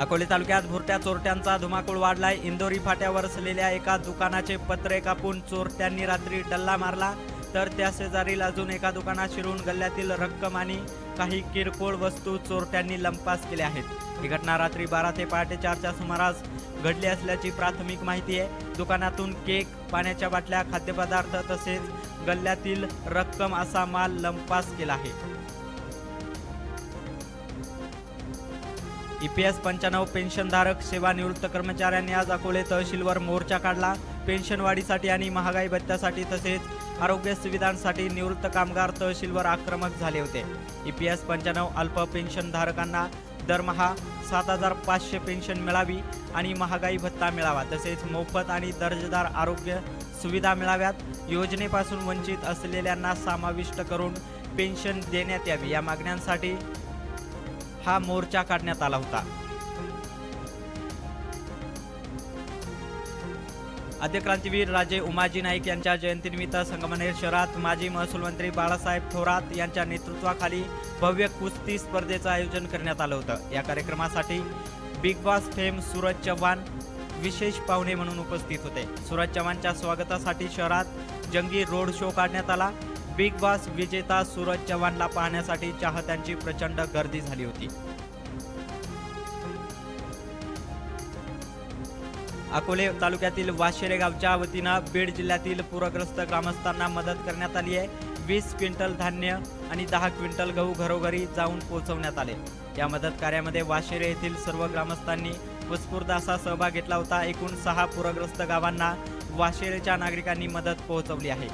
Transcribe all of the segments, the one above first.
अकोले तालुक्यात भुरट्या चोरट्यांचा धुमाकूळ वाढलाय. इंदोरी फाट्यावर असलेल्या एका दुकानाचे पत्रे कापून चोरट्यांनी रात्री डल्ला मारला. तर त्या शेजारील अजून एका दुकानात शिरून गल्ल्यातील रक्कम आणि काही किरकोळ वस्तू चोरट्यांनी लंपास केल्या आहेत. ही घटना रात्री बारा ते पहाटे चारच्या सुमारास घडली असल्याची प्राथमिक माहिती आहे. दुकानातून केक पाण्याच्या बाटल्या खाद्यपदार्थ तसेच गल्ल्यातील रक्कम असा माल लंपास केला आहे. ईपीएस पंच्याण्णव पेन्शनधारक सेवानिवृत्त कर्मचाऱ्यांनी आज अकोले तहसीलवर मोर्चा काढला. पेन्शनवाढीसाठी आणि महागाई भत्त्यासाठी तसेच आरोग्य सुविधांसाठी निवृत्त कामगार तहसीलवर आक्रमक झाले होते. ईपीएस पंच्याण्णव अल्प पेन्शनधारकांना दरमहा सात हजार पाचशे पेन्शन मिळावी आणि महागाई भत्ता मिळावा. तसेच मोफत आणि दर्जेदार आरोग्य सुविधा मिळाव्यात. योजनेपासून वंचित असलेल्यांना समाविष्ट करून पेन्शन देण्यात यावी. या मागण्यांसाठी हा मोर्चा काढण्यात आला होता. आद्य क्रांतीवीर राजे उमाजी नाईक यांच्या जयंतीनिमित्त संगमनेर शहरात माजी महसूल मंत्री बाळासाहेब थोरात यांच्या नेतृत्वाखाली भव्य कुस्ती स्पर्धेचं आयोजन करण्यात आलं होतं. या कार्यक्रमासाठी Bigg Boss fame Suraj Chavan विशेष पाहुणे म्हणून उपस्थित होते. सूरज चव्हाणच्या स्वागतासाठी शहरात जंगी रोड शो काढण्यात आला. बिग बॉस विजेता सूरज चव्हाणला पाहण्यासाठी चाहत्यांची प्रचंड गर्दी झाली होती. अकोले तालुक्यातील वाशिरे गावच्या वतीनं बीड जिल्ह्यातील पूरग्रस्त ग्रामस्थांना मदत करण्यात आली आहे. वीस क्विंटल धान्य आणि दहा क्विंटल गहू घरोघरी जाऊन पोहोचवण्यात आले. या मदत कार्यामध्ये वाशिरे येथील सर्व ग्रामस्थांनी उत्स्फूर्त असा सहभाग घेतला होता. एकूण सहा पूरग्रस्त गावांना वाशिरेच्या नागरिकांनी मदत पोहोचवली आहे.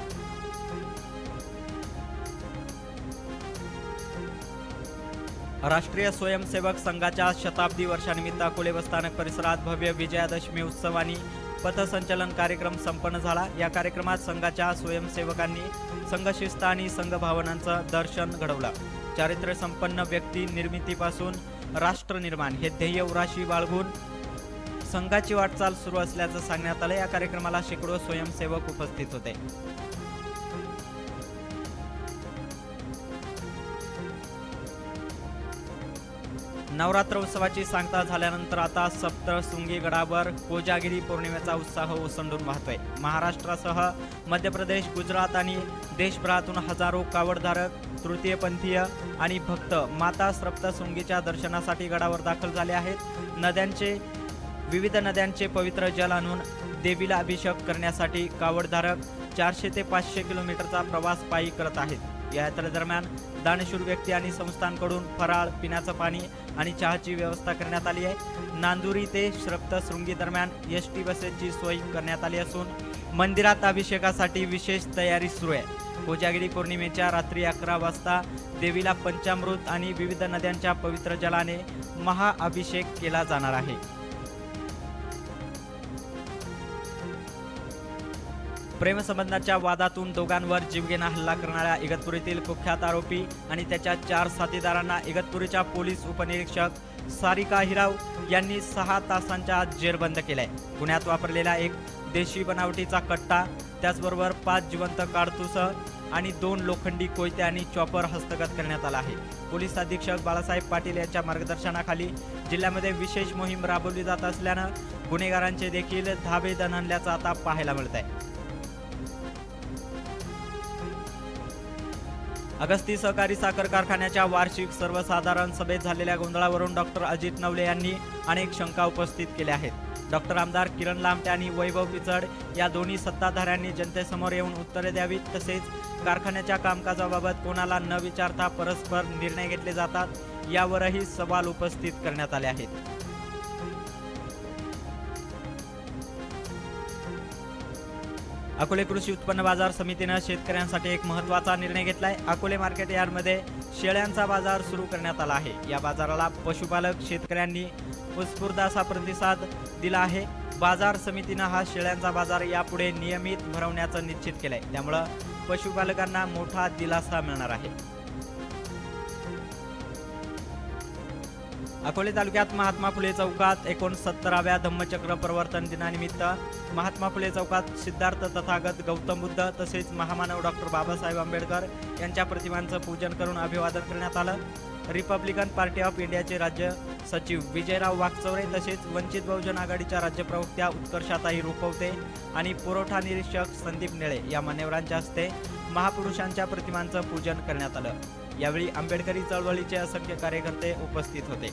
राष्ट्रीय स्वयंसेवक संघाच्या शताब्दी वर्षानिमित्त अकोले स्थानक परिसरात भव्य विजयादशमी उत्सव आणि पथसंचलन कार्यक्रम संपन्न झाला. या कार्यक्रमात संघाच्या स्वयंसेवकांनी संघशिस्त आणि संघभावनांचं दर्शन घडवलं. चारित्र्य संपन्न व्यक्ती निर्मितीपासून राष्ट्र निर्माण हे ध्येय उराशी बाळगून संघाची वाटचाल सुरू असल्याचं सांगण्यात आलं. या कार्यक्रमाला शेकडो स्वयंसेवक उपस्थित होते. नवरात्र उत्सवाची सांगता झाल्यानंतर आता सप्तशृंगी गडावर कोजागिरी पौर्णिमेचा उत्साह ओसंडून वाहतोय. महाराष्ट्रासह मध्य प्रदेश गुजरात आणि देशभरातून हजारो कावडधारक तृतीयपंथीय आणि भक्त माता सप्तशृंगीच्या दर्शनासाठी गडावर दाखल झाले आहेत. नद्यांचे विविध नद्यांचे पवित्र जल आणून देवीला अभिषेक करण्यासाठी कावडधारक चारशे ते पाचशे किलोमीटरचा प्रवास पायी करत आहेत. या यात्रेदरम्यान दानशूर व्यक्ती आणि संस्थांकडून फराळ पिण्याचं पाणी आणि चहाची व्यवस्था करण्यात आली आहे. नांदुरी ते श्रप्तशृंगी दरम्यान एस टी बसेसची सोय करण्यात आली असून मंदिरात अभिषेकासाठी विशेष तयारी सुरू आहे. कोजागिरी पौर्णिमेच्या रात्री अकरा वाजता देवीला पंचामृत आणि विविध नद्यांच्या पवित्र जलाने महाअभिषेक केला जाणार आहे. प्रेमसंबंधाच्या वादातून दोघांवर जीवघेणा हल्ला करणाऱ्या इगतपुरीतील कुख्यात आरोपी आणि त्याच्या चार साथीदारांना इगतपुरीच्या पोलीस उपनिरीक्षक सारिका हिराव यांनी सहा तासांच्या आत जेरबंद केलाय. गुन्ह्यात वापरलेला एक देशी बनावटीचा कट्टा त्याचबरोबर पाच जिवंत काडतुसं आणि दोन लोखंडी कोयते आणि चॉपर हस्तगत करण्यात आला आहे. पोलीस अधीक्षक बाळासाहेब पाटील यांच्या मार्गदर्शनाखाली जिल्ह्यामध्ये विशेष मोहीम राबवली जात असल्यानं गुन्हेगारांचे देखील धाबे दणल्याचं आता पाहायला मिळत आहे अगस्ती सहकारी साखर कारखान्याच्या वार्षिक सर्वसाधारण सभेत झालेल्या गोंधळावरून डॉक्टर अजित नवले यांनी अनेक शंका उपस्थित केल्या आहेत. डॉक्टर आमदार किरण लामटे आणि वैभव पिचड या दोन्ही सत्ताधाऱ्यांनी जनतेसमोर येऊन उत्तरे द्यावीत. तसेच कारखान्याच्या कामकाजाबाबत कोणाला न विचारता परस्पर निर्णय घेतले जातात यावरही सवाल उपस्थित करण्यात आले आहेत. अकोले कृषी उत्पन्न बाजार समितीनं शेतकऱ्यांसाठी एक महत्त्वाचा निर्णय घेतलाय. अकोले मार्केट यार्डमध्ये शेळ्यांचा बाजार सुरू करण्यात आला आहे. या बाजाराला पशुपालक शेतकऱ्यांनी उत्स्फूर्त असा प्रतिसाद दिला आहे. बाजार समितीनं हा शेळ्यांचा बाजार यापुढे नियमित भरवण्याचं निश्चित केलंय. त्यामुळं पशुपालकांना मोठा दिलासा मिळणार आहे. अकोले तालुक्यात महात्मा फुले चौकात एकोणसत्तराव्या धम्मचक्र प्रवर्तन दिनानिमित्त महात्मा फुले चौकात सिद्धार्थ तथागत गौतम बुद्ध तसेच महामानव डॉक्टर बाबासाहेब आंबेडकर यांच्या प्रतिमांचं पूजन करून अभिवादन करण्यात आलं. रिपब्लिकन पार्टी ऑफ इंडियाचे राज्य सचिव विजयराव वाघचौरे तसेच वंचित बहुजन आघाडीच्या राज्य प्रवक्त्या उत्कर्षाताई रुपवते आणि पुरवठा निरीक्षक संदीप निळे या मान्यवरांच्या हस्ते महापुरुषांच्या प्रतिमांचं पूजन करण्यात आलं. यावेळी आंबेडकरी चळवळीचे असंख्य कार्यकर्ते उपस्थित होते.